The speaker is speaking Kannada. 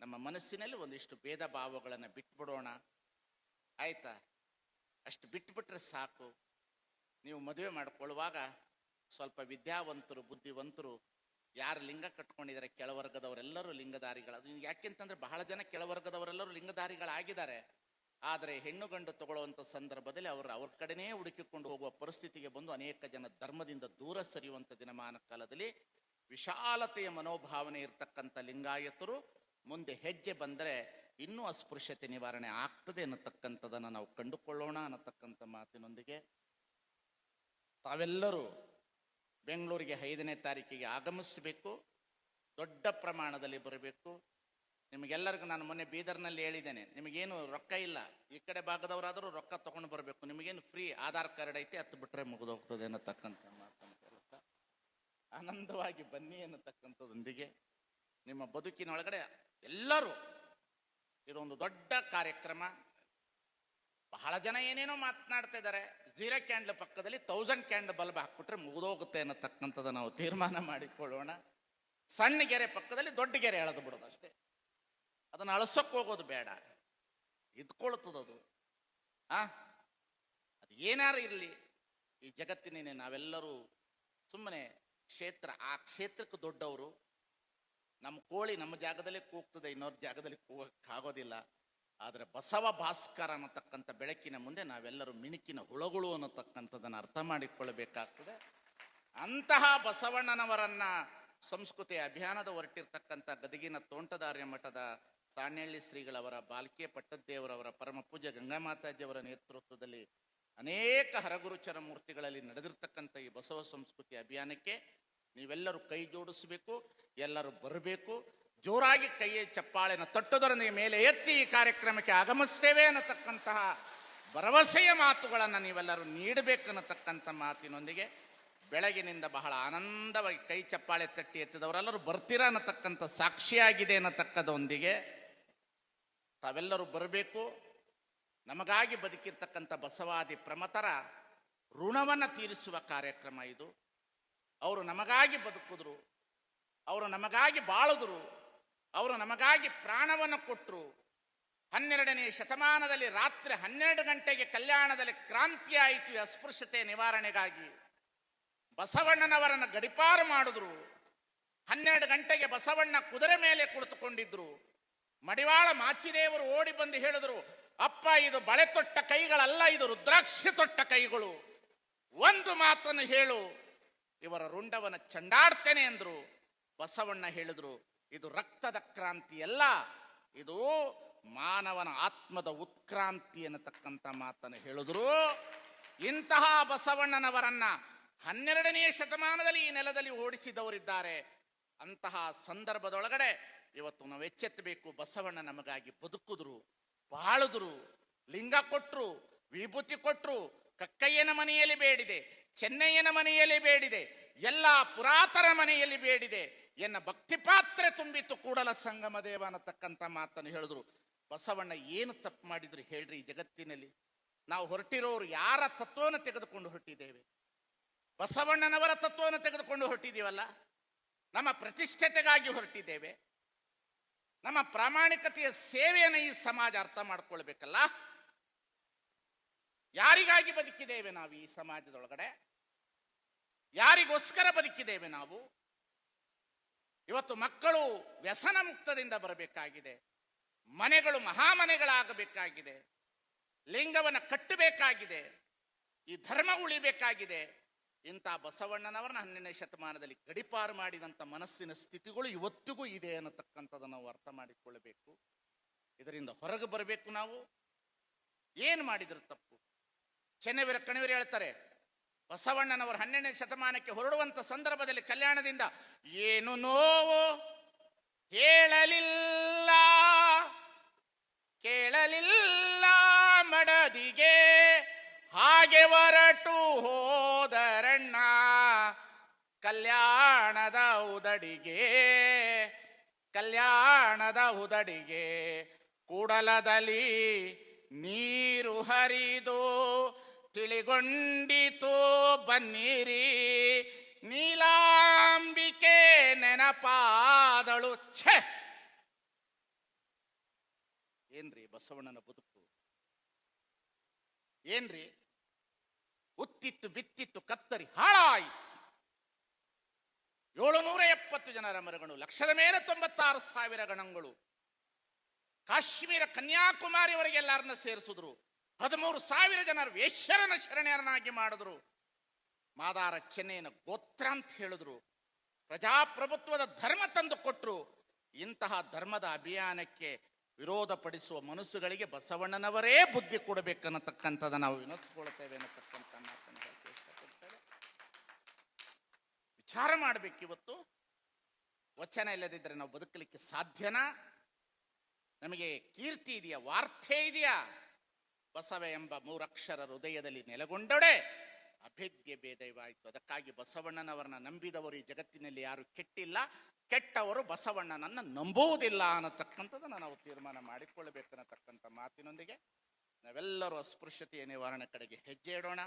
ನಮ್ಮ ಮನಸ್ಸಿನಲ್ಲಿ ಒಂದಿಷ್ಟು ಭೇದ ಭಾವಗಳನ್ನು ಬಿಟ್ಬಿಡೋಣ. ಆಯ್ತಾ? ಅಷ್ಟು ಬಿಟ್ಬಿಟ್ರೆ ಸಾಕು. ನೀವು ಮದುವೆ ಮಾಡ್ಕೊಳ್ಳುವಾಗ ಸ್ವಲ್ಪ ವಿದ್ಯಾವಂತರು, ಬುದ್ಧಿವಂತರು, ಯಾರು ಲಿಂಗ ಕಟ್ಕೊಂಡಿದ್ದಾರೆ ಕೆಳವರ್ಗದವರೆಲ್ಲರೂ ಲಿಂಗಧಾರಿಗಳು ಯಾಕೆಂತಂದ್ರೆ ಬಹಳ ಜನ ಕೆಳವರ್ಗದವರೆಲ್ಲರೂ ಲಿಂಗಧಾರಿಗಳಾಗಿದ್ದಾರೆ. ಆದರೆ ಹೆಣ್ಣು ಗಂಡು ತಗೊಳ್ಳುವಂಥ ಸಂದರ್ಭದಲ್ಲಿ ಅವರು ಅವ್ರ ಕಡೆನೇ ಹುಡುಕಿಕೊಂಡು ಹೋಗುವ ಪರಿಸ್ಥಿತಿಗೆ ಬಂದು ಅನೇಕ ಜನ ಧರ್ಮದಿಂದ ದೂರ ಸರಿಯುವಂಥ ದಿನಮಾನ ಕಾಲದಲ್ಲಿ ವಿಶಾಲತೆಯ ಮನೋಭಾವನೆ ಇರತಕ್ಕಂಥ ಲಿಂಗಾಯತರು ಮುಂದೆ ಹೆಜ್ಜೆ ಬಂದರೆ ಇನ್ನೂ ಅಸ್ಪೃಶ್ಯತೆ ನಿವಾರಣೆ ಆಗ್ತದೆ ಅನ್ನತಕ್ಕಂಥದನ್ನು ನಾವು ಕಂಡುಕೊಳ್ಳೋಣ ಅನ್ನತಕ್ಕಂಥ ಮಾತಿನೊಂದಿಗೆ. ತಾವೆಲ್ಲರೂ ಬೆಂಗಳೂರಿಗೆ ಐದನೇ ತಾರೀಕಿಗೆ ಆಗಮಿಸಬೇಕು, ದೊಡ್ಡ ಪ್ರಮಾಣದಲ್ಲಿ ಬರಬೇಕು. ನಿಮಗೆಲ್ಲರಿಗೂ ನಾನು ಮೊನ್ನೆ ಬೀದರ್ನಲ್ಲಿ ಹೇಳಿದ್ದೇನೆ, ನಿಮಗೇನು ರೊಕ್ಕ ಇಲ್ಲ, ಈ ಕಡೆ ಭಾಗದವರಾದರೂ ರೊಕ್ಕ ತಗೊಂಡು ಬರಬೇಕು, ನಿಮಗೇನು ಫ್ರೀ ಆಧಾರ್ ಕಾರ್ಡ್ ಐತೆ ಹತ್ತು ಬಿಟ್ಟರೆ ಮುಗಿದೋಗ್ತದೆ ಅನ್ನತಕ್ಕಂಥ ಮಾತನ್ನು ಆನಂದವಾಗಿ ಬನ್ನಿ ಅನ್ನತಕ್ಕಂಥದೊಂದಿಗೆ. ನಿಮ್ಮ ಬದುಕಿನೊಳಗಡೆ ಎಲ್ಲರೂ ಇದೊಂದು ದೊಡ್ಡ ಕಾರ್ಯಕ್ರಮ. ಬಹಳ ಜನ ಏನೇನೋ ಮಾತನಾಡ್ತಾ ಇದ್ದಾರೆ. ಝೀರೋ ಕ್ಯಾಂಡ್ಲ್ ಪಕ್ಕದಲ್ಲಿ ತೌಸಂಡ್ ಕ್ಯಾಂಡ್ಲ್ ಬಲ್ಬ್ ಹಾಕ್ಬಿಟ್ರೆ ಮುಗಿದೋಗುತ್ತೆ ಅನ್ನತಕ್ಕಂಥದ್ದು ನಾವು ತೀರ್ಮಾನ ಮಾಡಿಕೊಳ್ಳೋಣ. ಸಣ್ಣ ಗೆರೆ ಪಕ್ಕದಲ್ಲಿ ದೊಡ್ಡ ಗೆರೆ ಎಳೆದು ಬಿಡೋದು ಅಷ್ಟೇ. ಅದನ್ನು ಅಳಸಕ್ಕೆ ಹೋಗೋದು ಬೇಡ. ಇದ್ಕೊಳ್ತದದು ಆ? ಅದು ಏನಾರು ಇರಲಿ. ಈ ಜಗತ್ತಿನೇ ನಾವೆಲ್ಲರೂ ಸುಮ್ಮನೆ ಕ್ಷೇತ್ರ, ಆ ಕ್ಷೇತ್ರಕ್ಕೆ ದೊಡ್ಡವರು. ನಮ್ಮ ಕೋಳಿ ನಮ್ಮ ಜಾಗದಲ್ಲಿ ಕೂಗ್ತದೆ ಇನ್ನೊಂದು ಜಾಗದಲ್ಲಿ ಕೂಗೋಕ್ಕಾಗೋದಿಲ್ಲ ಆದರೆ ಬಸವ ಭಾಸ್ಕರ ಅನ್ನತಕ್ಕಂಥ ಬೆಳಕಿನ ಮುಂದೆ ನಾವೆಲ್ಲರೂ ಮಿಣುಕಿನ ಹುಳಗಳು ಅನ್ನತಕ್ಕಂಥದ್ದನ್ನು ಅರ್ಥ ಮಾಡಿಕೊಳ್ಳಬೇಕಾಗ್ತದೆ. ಅಂತಹ ಬಸವಣ್ಣನವರನ್ನ ಸಂಸ್ಕೃತಿ ಅಭಿಯಾನದ ಹೊರಟಿರ್ತಕ್ಕಂಥ ಗದಗಿನ ತೋಂಟದಾರ್ಯ ಮಠದ ಸಾಣ್ಯಳ್ಳಿ ಶ್ರೀಗಳವರ, ಬಾಲ್ಕೆ ಪಟ್ಟದ್ದೇವರವರ, ಪರಮ ಪೂಜ್ಯ ಗಂಗಾಮಾತಾಜಿಯವರ ನೇತೃತ್ವದಲ್ಲಿ ಅನೇಕ ಹರಗುರುಚರ ಮೂರ್ತಿಗಳಲ್ಲಿ ನಡೆದಿರ್ತಕ್ಕಂಥ ಈ ಬಸವ ಸಂಸ್ಕೃತಿ ಅಭಿಯಾನಕ್ಕೆ ನೀವೆಲ್ಲರೂ ಕೈ ಜೋಡಿಸಬೇಕು. ಎಲ್ಲರೂ ಬರಬೇಕು. ಜೋರಾಗಿ ಕೈಯ ಚಪ್ಪಾಳೆನ ತಟ್ಟುದರೊಂದಿಗೆ ಮೇಲೆ ಎತ್ತಿ ಈ ಕಾರ್ಯಕ್ರಮಕ್ಕೆ ಆಗಮಿಸ್ತೇವೆ ಅನ್ನತಕ್ಕಂತಹ ಭರವಸೆಯ ಮಾತುಗಳನ್ನು ನೀವೆಲ್ಲರೂ ನೀಡಬೇಕನ್ನತಕ್ಕಂಥ ಮಾತಿನೊಂದಿಗೆ ಬೆಳಗಿನಿಂದ ಬಹಳ ಆನಂದವಾಗಿ ಕೈ ಚಪ್ಪಾಳೆ ತಟ್ಟಿ ಎತ್ತಿದವರೆಲ್ಲರೂ ಬರ್ತೀರಾ ಅನ್ನತಕ್ಕಂಥ ಸಾಕ್ಷಿಯಾಗಿದೆ ಅನ್ನತಕ್ಕದೊಂದಿಗೆ. ತಾವೆಲ್ಲರೂ ಬರಬೇಕು. ನಮಗಾಗಿ ಬದುಕಿರ್ತಕ್ಕಂಥ ಬಸವಾದಿ ಪ್ರಮತರ ಋಣವನ್ನು ತೀರಿಸುವ ಕಾರ್ಯಕ್ರಮ ಇದು. ಅವರು ನಮಗಾಗಿ ಬದುಕಿದ್ರು. ಅವರು ನಮಗಾಗಿ ಬಾಳಿದ್ರು, ಅವರು ನಮಗಾಗಿ ಪ್ರಾಣವನ್ನು ಕೊಟ್ಟರು ಹನ್ನೆರಡನೇ ಶತಮಾನದಲ್ಲಿ ರಾತ್ರಿ ಹನ್ನೆರಡು ಗಂಟೆಗೆ ಕಲ್ಯಾಣದಲ್ಲಿ ಕ್ರಾಂತಿ ಆಯಿತು ಅಸ್ಪೃಶ್ಯತೆ ನಿವಾರಣೆಗಾಗಿ. ಬಸವಣ್ಣನವರನ್ನು ಗಡಿಪಾರು ಮಾಡಿದ್ರು. ಹನ್ನೆರಡು ಗಂಟೆಗೆ ಬಸವಣ್ಣ ಕುದುರೆ ಮೇಲೆ ಕುಳಿತುಕೊಂಡಿದ್ರು. ಮಡಿವಾಳ ಮಾಚಿದೇವರು ಓಡಿ ಬಂದು ಹೇಳಿದ್ರು, ಅಪ್ಪ, ಇದು ಬಳೆ ತೊಟ್ಟ ಕೈಗಳಲ್ಲ, ಇದು ರುದ್ರಾಕ್ಷಿ ತೊಟ್ಟ ಕೈಗಳು. ಒಂದು ಮಾತನ್ನು ಹೇಳು, ಇವರ ರುಂಡವನ ಚಂಡಾಡ್ತೇನೆ ಎಂದ್ರು ಬಸವಣ್ಣ ಹೇಳಿದ್ರು, ಇದು ರಕ್ತದ ಕ್ರಾಂತಿ ಅಲ್ಲ, ಇದು ಮಾನವನ ಆತ್ಮದ ಉತ್ಕ್ರಾಂತಿ ಅನ್ನತಕ್ಕಂಥ ಮಾತನ್ನು ಹೇಳಿದ್ರು. ಇಂತಹ ಬಸವಣ್ಣನವರನ್ನ ಹನ್ನೆರಡನೇ ಶತಮಾನದಲ್ಲಿ ಈ ನೆಲದಲ್ಲಿ ಓಡಿಸಿದವರಿದ್ದಾರೆ. ಅಂತಹ ಸಂದರ್ಭದೊಳಗಡೆ ಇವತ್ತು ನಾವು ಎಚ್ಚೆತ್ತಬೇಕು, ಬಸವಣ್ಣ ನಮಗಾಗಿ ಬದುಕಿದ್ರು, ಬಾಳಿದ್ರು, ಲಿಂಗ ಕೊಟ್ರು, ವಿಭೂತಿ ಕೊಟ್ರು, ಕಕ್ಕಯ್ಯನ ಮನೆಯಲ್ಲಿ ಬೇಡಿದೆ, ಚೆನ್ನಯ್ಯನ ಮನೆಯಲ್ಲಿ ಬೇಡಿದೆ ಎಲ್ಲ ಪುರಾತರ ಮನೆಯಲ್ಲಿ ಬೇಡಿದೆ ಎನ್ನ ಭಕ್ತಿ ಪಾತ್ರೆ ತುಂಬಿತ್ತು ಕೂಡಲ ಸಂಗಮ ದೇವ ಅನ್ನತಕ್ಕಂಥ ಮಾತನ್ನು ಹೇಳಿದ್ರು. ಬಸವಣ್ಣ ಏನು ತಪ್ಪು ಮಾಡಿದ್ರು ಹೇಳ್ರಿ ಜಗತ್ತಿನಲ್ಲಿ. ನಾವು ಹೊರಟಿರೋರು ಯಾರ ತತ್ವವನ್ನು ತೆಗೆದುಕೊಂಡು ಹೊರಟಿದ್ದೇವೆ? ಬಸವಣ್ಣನವರ ತತ್ವವನ್ನು ತೆಗೆದುಕೊಂಡು ಹೊರಟಿದ್ದೀವಲ್ಲ? ನಮ್ಮ ಪ್ರತಿಷ್ಠತೆಗಾಗಿ ಹೊರಟಿದ್ದೇವೆ. ನಮ್ಮ ಪ್ರಾಮಾಣಿಕತೆಯ ಸೇವೆಯನ್ನು ಈ ಸಮಾಜ ಅರ್ಥ ಮಾಡ್ಕೊಳ್ಬೇಕಲ್ಲ? ಯಾರಿಗಾಗಿ ಬದುಕಿದ್ದೇವೆ ನಾವು ಈ ಸಮಾಜದೊಳಗಡೆ? ಯಾರಿಗೋಸ್ಕರ ಬದುಕಿದ್ದೇವೆ ನಾವು? ಇವತ್ತು ಮಕ್ಕಳು ವ್ಯಸನ ಮುಕ್ತದಿಂದ ಬರಬೇಕಾಗಿದೆ. ಮನೆಗಳು ಮಹಾಮನೆಗಳಾಗಬೇಕಾಗಿದೆ. ಲಿಂಗವನ್ನು ಕಟ್ಟಬೇಕಾಗಿದೆ. ಈ ಧರ್ಮ ಉಳಿಬೇಕಾಗಿದೆ. ಇಂಥ ಬಸವಣ್ಣನವರನ್ನ ಹನ್ನೆರಡನೇ ಶತಮಾನದಲ್ಲಿ ಗಡಿಪಾರು ಮಾಡಿದಂಥ ಮನಸ್ಸಿನ ಸ್ಥಿತಿಗಳು ಇವತ್ತಿಗೂ ಇದೆ ಅನ್ನತಕ್ಕಂಥದ್ದು ನಾವು ಅರ್ಥ ಮಾಡಿಕೊಳ್ಳಬೇಕು. ಇದರಿಂದ ಹೊರಗೆ ಬರಬೇಕು ನಾವು. ಏನು ಮಾಡಿದ್ರು ತಪ್ಪು? ಚೆನ್ನವೀರ ಕಣಿವೀರ ಹೇಳ್ತಾರೆ ಬಸವಣ್ಣನವರು ಹನ್ನೆರಡನೇ ಶತಮಾನಕ್ಕೆ ಹೊರಡುವಂತ ಸಂದರ್ಭದಲ್ಲಿ ಕಲ್ಯಾಣದಿಂದ ಏನು ನೋವು? ಹೇಳಲಿಲ್ಲ ಕೇಳಲಿಲ್ಲ ಮಡದಿಗೆ. ಹಾಗೆ ಹೊರಟು ಹೋದರಣ್ಣ. ಕಲ್ಯಾಣದ ಉದಡಿಗೆ. ಕಲ್ಯಾಣದ ಉದಡಿಗೆ ಕೂಡಲದಲ್ಲಿ ನೀರು ಹರಿದು ತಿಳಿಗೊಂಡಿತು ಬನ್ನಿರಿ. ನೀಲಾಂಬಿಕೆ ನೆನಪಾದಳು. ಛೆ! ಏನ್ರಿ ಬಸವಣ್ಣನ ಬದುಕು? ಏನ್ರಿ? ಉತ್ತಿತ್ತು ಬಿತ್ತಿತ್ತು ಕತ್ತರಿ ಹಾಳಾಯಿತು. ಏಳುನೂರ ಎಪ್ಪತ್ತು ಜನರ ಮರಗಳು, ಲಕ್ಷದ ಮೇಲೆ ತೊಂಬತ್ತಾರು ಸಾವಿರ ಗಣಗಳು. ಕಾಶ್ಮೀರ ಕನ್ಯಾಕುಮಾರಿವರೆಗೆ ಎಲ್ಲರನ್ನ ಸೇರಿಸಿದ್ರು. ಹದಿಮೂರು ಸಾವಿರ ಜನರು ವೇಶ್ವರನ ಶರಣ್ಯರನ್ನಾಗಿ ಮಾಡಿದ್ರು. ಮಾದಾರ ಚೆನ್ನೈನ ಗೋತ್ರ ಅಂತ ಹೇಳಿದ್ರು. ಪ್ರಜಾಪ್ರಭುತ್ವದ ಧರ್ಮ ತಂದು ಕೊಟ್ಟರು ಇಂತಹ ಧರ್ಮದ ಅಭಿಯಾನಕ್ಕೆ ವಿರೋಧ ಪಡಿಸುವ ಮನಸ್ಸುಗಳಿಗೆ ಬಸವಣ್ಣನವರೇ ಬುದ್ಧಿ ಕೊಡಬೇಕನ್ನತಕ್ಕಂಥದ್ದು ನಾವು ವಿನಸ್ಕೊಳ್ತೇವೆ ಅನ್ನತಕ್ಕಂಥ ಮಾತನ್ನು ಇಷ್ಟಪಡ್ತೇವೆ ವಿಚಾರ ಮಾಡ್ಬೇಕಿವತ್ತು ವಚನ ಇಲ್ಲದಿದ್ದರೆ ನಾವು ಬದುಕಲಿಕ್ಕೆ ಸಾಧ್ಯನಾ? ನಮಗೆ ಕೀರ್ತಿ ಇದೆಯಾ? ವಾರ್ತೆ ಇದೆಯಾ? ಬಸವ ಎಂಬ ಮೂರಕ್ಷರ ಹೃದಯದಲ್ಲಿ ನೆಲೆಗೊಂಡೊಡೆ ಅಭೇದ್ಯ ಭೇದವಾಯಿತು. ಅದಕ್ಕಾಗಿ ಬಸವಣ್ಣನವರನ್ನ ನಂಬಿದವರು ಈ ಜಗತ್ತಿನಲ್ಲಿ ಯಾರು ಕೆಟ್ಟಿಲ್ಲ. ಕೆಟ್ಟವರು ಬಸವಣ್ಣನನ್ನ ನಂಬುವುದಿಲ್ಲ ಅನ್ನತಕ್ಕಂಥದ್ದನ್ನು ನಾವು ತೀರ್ಮಾನ ಮಾಡಿಕೊಳ್ಳಬೇಕನ್ನತಕ್ಕಂಥ ಮಾತಿನೊಂದಿಗೆ ನಾವೆಲ್ಲರೂ ಅಸ್ಪೃಶ್ಯತೆಯ ನಿವಾರಣೆ ಕಡೆಗೆ ಹೆಜ್ಜೆ ಇಡೋಣ.